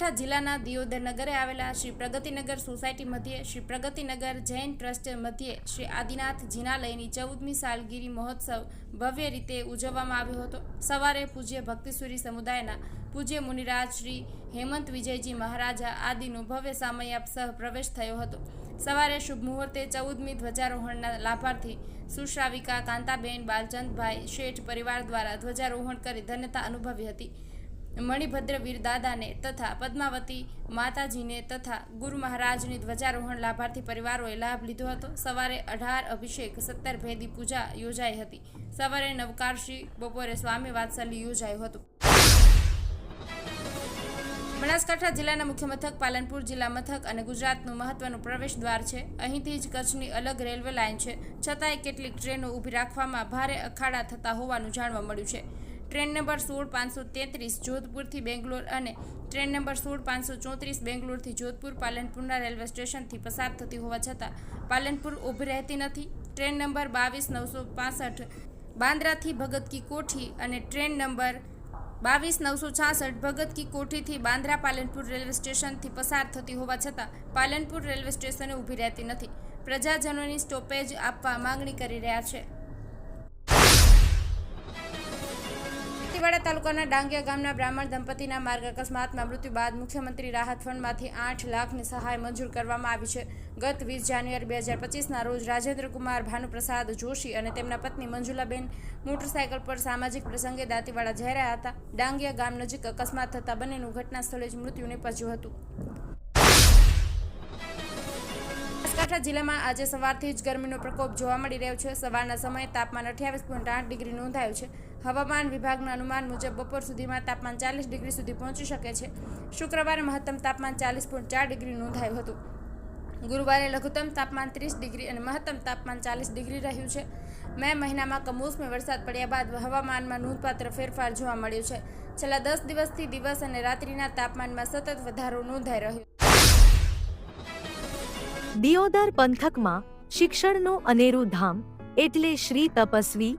બનાસકાંઠા જિલ્લાના દિયોદરનગરે આવેલા શ્રી પ્રગતિનગર સોસાયટી મધ્યે શ્રી પ્રગતિનગર જૈન ટ્રસ્ટ મધ્યે શ્રી આદિનાથ જિનાલયની ચૌદમી સાલગીરી મહોત્સવ ભવ્ય રીતે ઉજવવામાં આવ્યો હતો. સવારે પૂજ્ય ભક્તિસુરી સમુદાયના પૂજ્ય મુનિરાજ શ્રી હેમંત વિજયજી મહારાજા આદિનો ભવ્ય સામયાપ સહ પ્રવેશ થયો હતો. સવારે શુભ મુહૂર્તે ચૌદમી ધ્વજારોહણના લાભાર્થી સુશ્રાવિકા કાંતાબેન, બાલચંદભાઈ શેઠ પરિવાર દ્વારા ધ્વજારોહણ કરી ધન્યતા અનુભવી હતી. મણિભદ્ર વીર દાદાને તથા પદ્માવતી માતાજીને તથા ગુરુ મહારાજની ધ્વજારોહણ લાભાર્થી પરિવારોએ લાભ લીધો હતો. સવારે અઢાર અભિષેક, સત્તર ભેદી પૂજા યોજાઈ હતી. સવારે નવકારશી, બપોરે સ્વામી વાત્સલ્ય યોજાયું હતું. બનાસકાંઠા જિલ્લાના મુખ્ય મથક, પાલનપુર જિલ્લા મથક અને ગુજરાતનું મહત્વનું પ્રવેશ દ્વાર છે. અહીંથી જ કચ્છની અલગ રેલવે લાઇન છે. છતાંય કેટલીક ટ્રેનો ઊભી રાખવામાં ભારે અખાડા થતા હોવાનું જાણવા મળ્યું છે. ટ્રેન નંબર સોળ પાંચસો તેત્રીસ જોધપુરથી બેંગ્લોર અને ટ્રેન નંબર સોળ પાંચસો ચોત્રીસ બેંગ્લોરથી જોધપુર પાલનપુરના રેલવે સ્ટેશનથી પસાર થતી હોવા છતાં પાલનપુર ઊભી રહેતી નથી. ટ્રેન નંબર બાવીસ નવસો પાસઠ બાંદ્રાથી ભગત કી કોઠી અને ટ્રેન નંબર બાવીસ નવસો છાસઠ ભગત કી કોઠીથી બાંદ્રા પાલનપુર રેલવે સ્ટેશનથી પસાર થતી હોવા છતાં પાલનપુર રેલવે સ્ટેશને ઊભી રહેતી નથી. પ્રજાજનોની સ્ટોપેજ આપવા માંગણી કરી રહ્યા છે. દંતેવાડા તાલુકાના ડાંગિયા ગામના બ્રાહ્મણ દંપતીના માર્ગ અકસ્માતમાં મૃત્યુ બાદ મુખ્યમંત્રી રાહત ફંડમાંથી આઠ લાખની સહાય મંજૂર કરવામાં આવી છે. ગત વીસ જાન્યુઆરી બે હજાર પચીસના રોજ રાજેન્દ્ર કુમાર ભાનુપ્રસાદ જોશી અને તેમના પત્ની મંજુલાબેન મોટરસાયકલ પર સામાજિક પ્રસંગે દાંતીવાડા જઈ રહ્યા હતા. ડાંગિયા ગામ નજીક અકસ્માત થતાં બંનેનું ઘટના સ્થળે જ મૃત્યુ નિપજ્યું હતું. બનાસકાંઠા જિલ્લામાં આજે સવારથી જ ગરમીનો પ્રકોપ જોવા મળી રહ્યો છે. સવારના સમયે તાપમાન અઠ્યાવીસ પોઈન્ટ આઠ ડિગ્રી નોંધાયું છે. હવામાન વિભાગના અનુમાન મુજબ બપોર સુધીમાં તાપમાન ચાલીસ ડિગ્રી સુધી પહોંચી શકે છે. શુક્રવારે મહત્તમ તાપમાન ચાલીસ પોઈન્ટ ચાર ડિગ્રી નોંધાયું હતું. ગુરુવારે લઘુત્તમ તાપમાન ત્રીસ ડિગ્રી અને મહત્તમ તાપમાન ચાલીસ ડિગ્રી રહ્યું છે. મે મહિનામાં કમોસમી વરસાદ પડ્યા બાદ હવામાનમાં નોંધપાત્ર ફેરફાર જોવા મળ્યો છે. છેલ્લા દસ દિવસથી દિવસ અને રાત્રિના તાપમાનમાં સતત વધારો નોંધાઈ રહ્યો. દિયોદર પંથકમાં શિક્ષણનું અનેરું ધામ એટલે Shri Tapasvi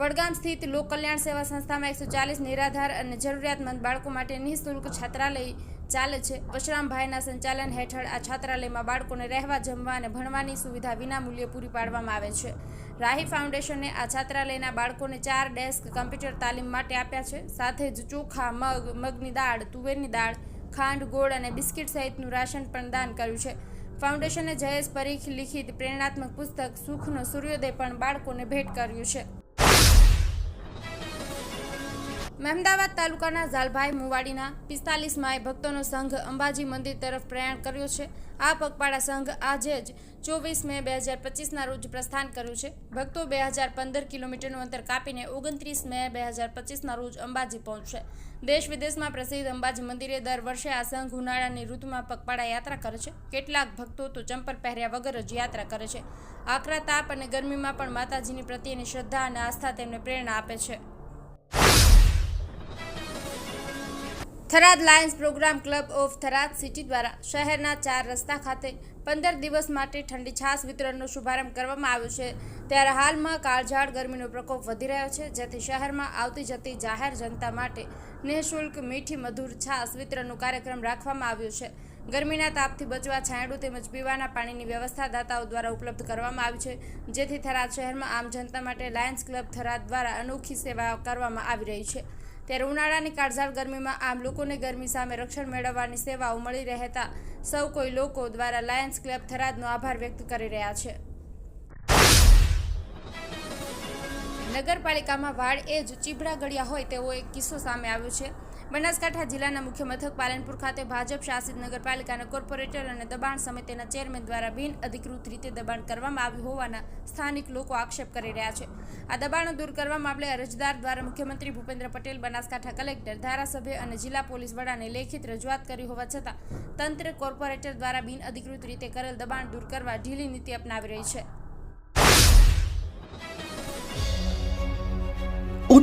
Vadgam સ્થિત લોક કલ્યાણ સેવા સંસ્થામાં એકસો ચાલીસ નિરાધાર અને જરૂરિયાતમંદ બાળકો માટે નિઃશુલ્ક છાત્રાલય ચાલે છે. વશરામભાઈના સંચાલન હેઠળ આ છાત્રાલયમાં બાળકોને રહેવા, જમવા અને ભણવાની સુવિધા વિનામૂલ્યે પૂરી પાડવામાં આવે છે. રાહી ફાઉન્ડેશને આ છાત્રાલયના બાળકોને ચાર ડેસ્ક કમ્પ્યુટર તાલીમ માટે આપ્યા છે. સાથે જ ચોખા, મગ, મગની દાળ, તુવેરની દાળ, ખાંડ, ગોળ અને બિસ્કિટ સહિતનું રાશન પણ દાન કર્યું છે. ફાઉન્ડેશને જયેશ પરીખ લિખિત પ્રેરણાત્મક પુસ્તક સુખનો સૂર્યોદય પણ બાળકોને ભેટ કર્યું છે. મહેમદાવાદ તાલુકાના ઝાલભાઈ મુવાડીના પિસ્તાલીસ માએ ભક્તોનો સંઘ અંબાજી મંદિર તરફ પ્રયાણ કર્યો છે. આ પગપાળા સંઘ આજે જ ચોવીસ મે બે હજાર પચીસના રોજ પ્રસ્થાન કર્યું છે. ભક્તો બે હજાર પંદર કિલોમીટરનું અંતર કાપીને ઓગણત્રીસ મે બે હજાર પચીસના રોજ અંબાજી પહોંચશે. દેશ વિદેશમાં પ્રસિદ્ધ અંબાજી મંદિરે દર વર્ષે આ સંઘ ઉનાળાની ઋતુમાં પગપાળા યાત્રા કરે છે. કેટલાક ભક્તો તો ચંપલ પહેર્યા વગર જ યાત્રા કરે છે. આકરા તાપ અને ગરમીમાં પણ માતાજીની પ્રત્યેની શ્રદ્ધા અને આસ્થા તેમને પ્રેરણા આપે છે. Tharad Lions program club of Tharad city દ્વારા શહેરના ચાર રસ્તા ખાતે પંદર દિવસ માટે ઠંડી છાશ વિતરણનો શુભારંભ કરવામાં આવ્યો છે. ત્યારે હાલમાં કાળઝાળ ગરમીનો પ્રકોપ વધી રહ્યો છે, જેથી શહેરમાં આવતી જતી જાહેર જનતા માટે નિઃશુલ્ક મીઠી મધુર છાશ વિતરણનો કાર્યક્રમ રાખવામાં આવ્યો છે. ગરમીના તાપથી બચવા છાંયડું તેમજ પીવાના પાણીની વ્યવસ્થા દાતાઓ દ્વારા ઉપલબ્ધ કરવામાં આવી છે, જેથી થરાદ શહેરમાં આમ જનતા માટે લાયન્સ ક્લબ થરાદ દ્વારા અનોખી સેવા કરવામાં આવી રહી છે. ત્યારે ઉનાળાની કાળઝાળ ગરમીમાં આમ લોકોને ગરમી સામે રક્ષણ મેળવવાની સેવાઓ મળી રહેતા સૌ કોઈ લોકો દ્વારા લાયન્સ ક્લબ થરાદનો આભાર વ્યક્ત કરી રહ્યા છે. નગરપાલિકામાં વાડ એ જ ચીભડા ગળ્યા હોય તેવો એક કિસ્સો સામે આવ્યો છે. બનાસકાંઠા જિલ્લાના મુખ્ય મથક પાલનપુર ખાતે ભાજપ શાસિત નગરપાલિકાના કોર્પોરેટર અને દબાણ સમિતિના ચેરમેન દ્વારા બિન અધિકૃત રીતે દબાણ કરવામાં આવ્યું હોવાના સ્થાનિક લોકો આક્ષેપ કરી રહ્યા છે. આ દબાણો દૂર કરવા મામલે અરજદાર દ્વારા મુખ્યમંત્રી ભૂપેન્દ્ર પટેલ, બનાસકાંઠા કલેક્ટર, ધારાસભ્ય અને જિલ્લા પોલીસ વડાને લેખિત રજૂઆત કરી હોવા છતાં તંત્ર કોર્પોરેટર દ્વારા બિન અધિકૃત રીતે કરેલ દબાણ દૂર કરવા ઢીલી નીતિ અપનાવી રહી છે.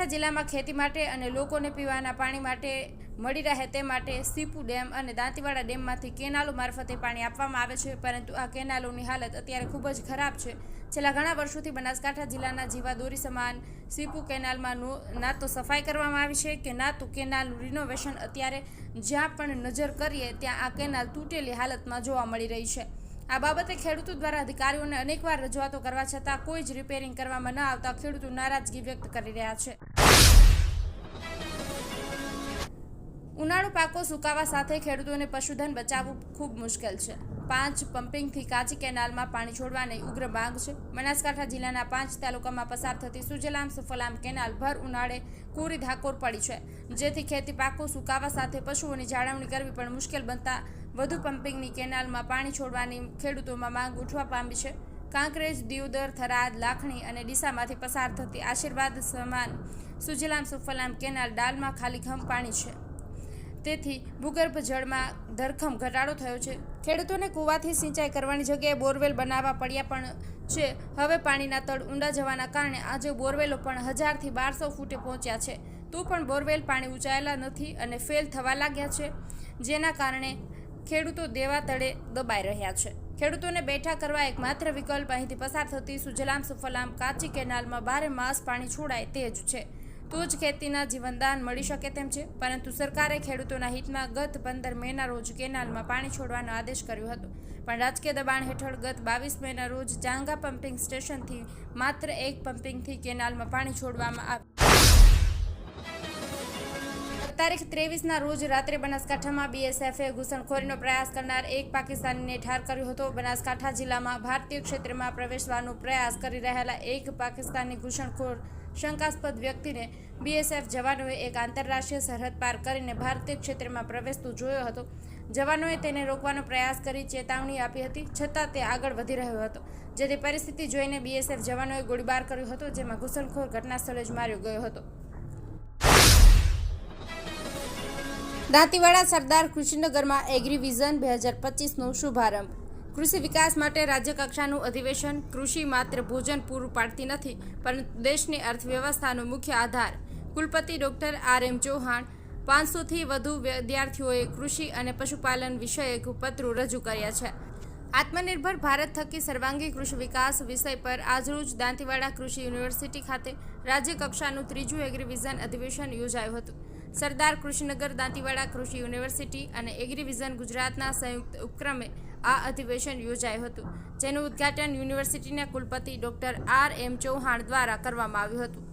બનાસકાંઠા જિલ્લામાં ખેતી માટે અને લોકોને પીવાના પાણી માટે મળી રહે તે માટે સીપુ ડેમ અને દાંતીવાડા ડેમમાંથી કેનાલો મારફતે પાણી આપવામાં આવે છે, પરંતુ આ કેનાલોની હાલત અત્યારે ખૂબ જ ખરાબ છે. છેલ્લા ઘણા વર્ષોથી બનાસકાંઠા જિલ્લાના જીવાદોરી સમાન સીપુ કેનાલમાં નો- ના તો સફાઈ કરવામાં આવી છે કે ના તો કેનાલનું રિનોવેશન અત્યારે જ્યાં પણ નજર કરીએ ત્યાં આ કેનાલ તૂટેલી હાલતમાં જોવા મળી રહી છે. આ બાબતે ખેડૂતો દ્વારા અધિકારીઓને અનેકવાર રજૂઆતો કરવા છતાં કોઈ જ રિપેરિંગ કરવામાં ન આવતા ખેડૂતો નારાજગી વ્યક્ત કરી રહ્યા છે. ઉનાળુ પાકો સુકાવા સાથે ખેડૂતોને પશુધન બચાવવું ખૂબ મુશ્કેલ છે. પાંચ પમ્પિંગથી કાચી કેનાલમાં પાણી છોડવાની ઉગ્ર માંગ છે. બનાસકાંઠા જિલ્લાના પાંચ તાલુકામાં પસાર થતી સુજલામ સુફલામ કેનાલ ભર ઉનાળે કુરી ધાકોર પડી છે. જેથી ખેતી પાકો સુકાવા સાથે પશુઓની જાળવણી કરવી પણ મુશ્કેલ બનતા વધુ પમ્પિંગની કેનાલમાં પાણી છોડવાની ખેડૂતોમાં માંગ ઉઠવા પામી છે. કાંકરેજ, દિયોદર, થરાદ, લાખણી અને ડીસામાંથી પસાર થતી આશીર્વાદ સમાન સુજલામ સુફલામ કેનાલ ડાલમાં ખાલી ઘમ પાણી છે. તેથી ભૂગર્ભ જળમાં ધરખમ ઘટાડો થયો છે. ખેડૂતોને કૂવાથી સિંચાઈ કરવાની જગ્યાએ બોરવેલ બનાવવા પડ્યા પણ છે. હવે પાણીના તળ ઊંડા જવાના કારણે આજે બોરવેલો પણ હજારથી બારસો ફૂટે પહોંચ્યા છે. તો પણ બોરવેલ પાણી ઊંચાયેલા નથી અને ફેલ થવા લાગ્યા છે, જેના કારણે ખેડૂતો દેવા તળે દબાઈ રહ્યા છે. ખેડૂતોને બેઠા કરવા એક માત્ર વિકલ્પ અહીંથી પસાર થતી સુજલામ સુફલામ કાચી કેનાલમાં બારે માસ પાણી છોડાય તે જ છે. તો જ ખેતીના જીવનદાન મળી શકે તેમ છે. પરંતુ સરકારે ખેડૂતોના હિતમાં ગત પંદર મેના રોજ કેનાલમાં પાણી છોડવાનો આદેશ કર્યો હતો. પણ રાજકીય દબાણ હેઠળ ગત બાવીસ મેના રોજ જાંગા પમ્પિંગ સ્ટેશનથી માત્ર એક પમ્પિંગથી કેનાલમાં પાણી છોડવામાં આવ્યું. તારીખ ત્રેવીસના રોજ રાત્રે બનાસકાંઠામાં બીએસએફે ઘૂસણખોરીનો પ્રયાસ કરનાર એક પાકિસ્તાનીને ઠાર કર્યો હતો. બનાસકાંઠા જિલ્લામાં ભારતીય ક્ષેત્રમાં પ્રવેશવાનો પ્રયાસ કરી રહેલા એક પાકિસ્તાની ઘૂસણખોર શંકાસ્પદ વ્યક્તિને બીએસએફ જવાનોએ એક આંતરરાષ્ટ્રીય સરહદ પાર કરીને ભારતીય ક્ષેત્રમાં પ્રવેશતું જોયો હતો. જવાનોએ તેને રોકવાનો પ્રયાસ કરી ચેતવણી આપી હતી, છતાં તે આગળ વધી રહ્યો હતો. જેથી પરિસ્થિતિ જોઈને બીએસએફ જવાનોએ ગોળીબાર કર્યો હતો, જેમાં ઘુસણખોર ઘટના સ્થળે જ માર્યો ગયો હતો. દાંતીવાડા સરદાર કૃષિનગરમાં એગ્રીવિઝન બે હજાર પચીસનો શુભારંભ. કૃષિ વિકાસ માટે રાજ્ય કક્ષાનું અધિવેશન કૃષિ માત્ર ભોજન પૂરું પાડતી નથી, પરંતુ દેશની અર્થવ્યવસ્થાનો મુખ્ય આધાર. કુલપતિ ડોક્ટર આર એમ ચૌહાણ પાંચસોથી વધુ વિદ્યાર્થીઓએ કૃષિ અને પશુપાલન વિષયક પત્રો રજૂ કર્યા છે. આત્મનિર્ભર ભારત થકી સર્વાંગી કૃષિ વિકાસ વિષય પર આજરોજ દાંતીવાડા કૃષિ યુનિવર્સિટી ખાતે રાજ્ય કક્ષાનું ત્રીજું એગ્રીવિઝન અધિવેશન યોજાયું હતું. સરદાર કૃષિનગર દાંતીવાડા કૃષિ યુનિવર્સિટી અને એગ્રીવિઝન ગુજરાતના સંયુક્ત ઉપક્રમે આ અધિવેશન યોજાયું હતું, જેનું ઉદ્ઘાટન યુનિવર્સિટીના કુલપતિ ડોક્ટર આર એમ ચૌહાણ દ્વારા કરવામાં આવ્યું હતું.